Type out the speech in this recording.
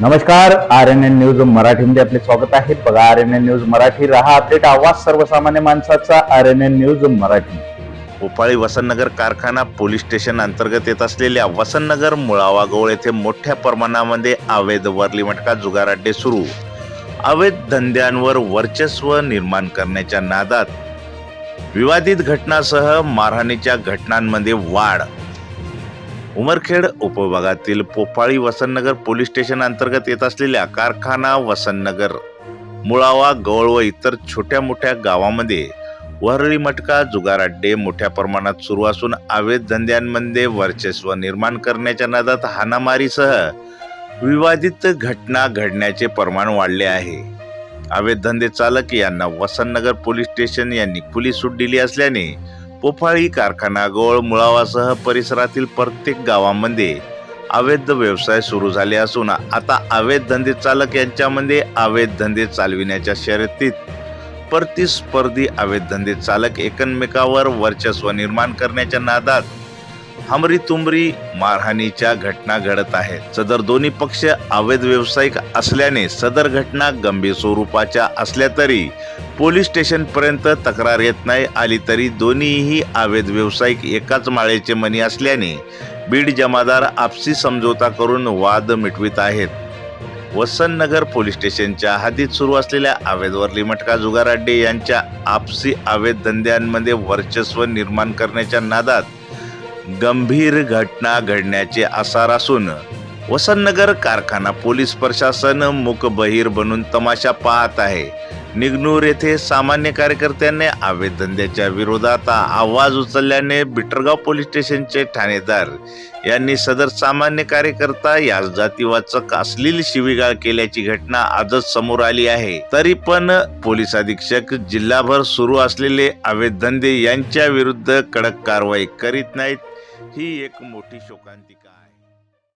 नमस्कार R N N news मराठीमध्ये आपले स्वागत आहे. बघा R N N news Marathi रहा अपडेट आवाज सर्वसामान्य माणसाचा R N N news Marathi. भोपाळी Vasantnagar कारखाना पोलीस स्टेशन अंतर्गत येत असलेल्या वसंतनगर मुळावा गोळ येथे मोठ्या प्रमाणामध्ये अवैध वरली मटका जुगार अड्डे सुरू. अवैध धंद्यांवर वर्चस्व निर्माण करण्याच्या नादात विवादित घटनासह मारहाणीच्या घटनांमध्ये वाढ उमरखेड उपविभागातील पोफाळी वसंतनगर पोलीस स्टेशन अंतर्गत येत असलेल्या कारखाना वसंतनगर मुळावा गवळ व इतर छोट्या मोठ्या गावामध्ये वरळी मटका जुगार अड्डे मोठ्या प्रमाणात सुरू असून अवैध धंद्यांमध्ये वर्चस्व निर्माण करण्याच्या नादात हाणामारीसह विवादित घटना घडण्याचे प्रमाण वाढले आहे. अवैध धंदे चालक यांना वसंतनगर पोलीस स्टेशन यांनी खुली सूट दिली असल्याने पोफाळी कारखाना गोळ मुळावासह परिसरातील प्रत्येक गावामध्ये अवैध व्यवसाय सुरू झाले असून आता अवैध धंदे चालक यांच्यामध्ये अवैध धंदे चालविण्याच्या शर्यतीत प्रतिस्पर्धी अवैध धंदे चालक एकमेकावर वर्चस्व निर्माण करण्याच्या नादात हमरी तुमरी मारहाणीच्या घटना घडत आहेत. सदर दोन्ही पक्ष अवैध व्यावसायिक असल्याने सदर घटना गंभीर स्वरूपाच्या असल्या तरी पोलीस स्टेशनपर्यंत तक्रार येत नाही आली तरी दोन्हीही अवैध व्यावसायिक एकाच माळेचे मनी असल्याने बीड जमादार आपसी समझोता करून वाद मिटवित आहेत. वसंतनगर पोलीस स्टेशनच्या हद्दीत सुरू असलेल्या अवैध मटका जुगार अड्डे यांच्या आपसी अवैध धंद्यांमध्ये वर्चस्व निर्माण करण्याच्या नादात गंभीर घटना घडण्याचे आसार असून वसंतनगर कारखाना पोलीस प्रशासन मुकबहीर बनून तमाशा पाहत आहे. निगनूर येथे सामान्य कार्यकर्त्यांनी अवैध धंद्याच्या विरोधात आवाज उचलल्याने बिटरगाव पोलीस स्टेशनचे ठाणेदार यांनी सदर सामान्य कार्यकर्ता या जातीवाचक असलेली शिवीगाळ केल्याची घटना आजच समोर आली आहे. तरी पण पोलीस अधीक्षक जिल्हाभर सुरू असलेले अवैध धंदे यांच्या विरुद्ध कडक कारवाई करीत नाहीत. ही एक मोठी शोकांतिका